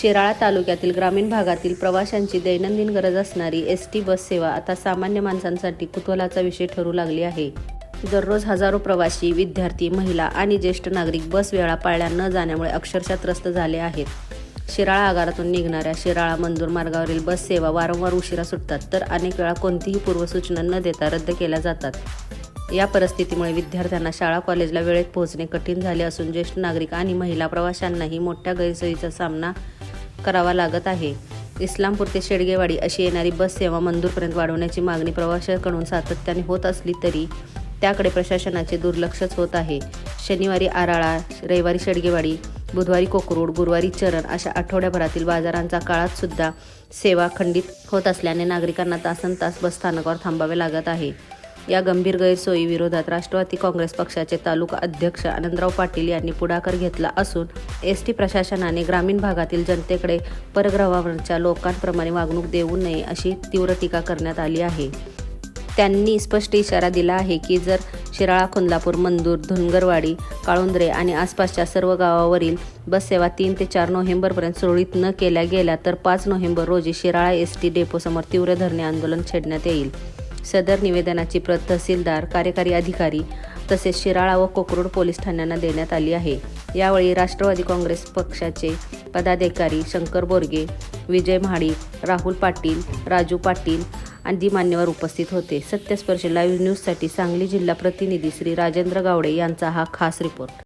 शिराळा तालुक्यातील ग्रामीण भागातील प्रवाशांची दैनंदिन गरज असणारी एस टी बस सेवा आता सामान्य माणसांसाठी कुतूहलाचा विषय ठरू लागली आहे. दररोज हजारो प्रवासी विद्यार्थी महिला आणि ज्येष्ठ नागरिक बस वेळा पाळल्या न जाण्यामुळे अक्षरशः त्रस्त झाले आहेत. शिराळा आगारातून निघणाऱ्या शिराळा मंदूर मार्गावरील बस सेवा वारंवार उशिरा सुटतात तर अनेक वेळा कोणतीही पूर्वसूचना न देता रद्द केल्या जातात. या परिस्थितीमुळे विद्यार्थ्यांना शाळा कॉलेजला वेळेत पोहोचणे कठीण झाले असून ज्येष्ठ नागरिक आणि महिला प्रवाशांनाही मोठ्या गैरसोयीचा सामना करावा लागत आहे. इस्लामपूर ते शेडगेवाडी अशी येणारी बस सेवा मंदूरपर्यंत वाढवण्याची मागणी प्रवाशांकडून सातत्याने होत असली तरी त्याकडे प्रशासनाचे दुर्लक्षच होत आहे. शनिवारी आराळा रविवारी शेडगेवाडी बुधवारी कोकरूड गुरुवारी चरण अशा आठवड्याभरातील बाजारांचा काळात सुद्धा सेवा खंडित होत असल्याने नागरिकांना तासन तास बसस्थानकावर थांबावे लागत आहे. या गंभीर गैरसोयी विरोधात राष्ट्रवादी काँग्रेस पक्षाचे तालुका अध्यक्ष आनंदराव पाटील यांनी पुढाकार घेतला असून एस टी प्रशासनाने ग्रामीण भागातील जनतेकडे परग्रहावरच्या लोकांप्रमाणे वागणूक देऊ नये अशी तीव्र टीका करण्यात आली आहे. त्यांनी स्पष्ट इशारा दिला आहे की जर शिराळा खुंदलापूर मंदूर धुनगरवाडी काळुंद्रे आणि आसपासच्या सर्व गावावरील बससेवा तीन ते चार नोव्हेंबरपर्यंत सुरळीत न केल्या गेल्या तर पाच नोव्हेंबर रोजी शिराळा एस टी डेपोसमोर तीव्र धरणे आंदोलन छेडण्यात येईल. सदर निवेदनाची प्रत तहसीलदार कार्यकारी अधिकारी तसेच शिराळा व कोकरूड पोलीस ठाण्यांना देण्यात आली आहे. यावेळी राष्ट्रवादी काँग्रेस पक्षाचे पदाधिकारी शंकर बोरगे विजय महाडिक राहुल पाटील राजू पाटील आदी मान्यवर उपस्थित होते. सत्यस्पर्श लाईव्ह न्यूजसाठी सांगली जिल्हा प्रतिनिधी श्री राजेंद्र गावडे यांचा हा खास रिपोर्ट.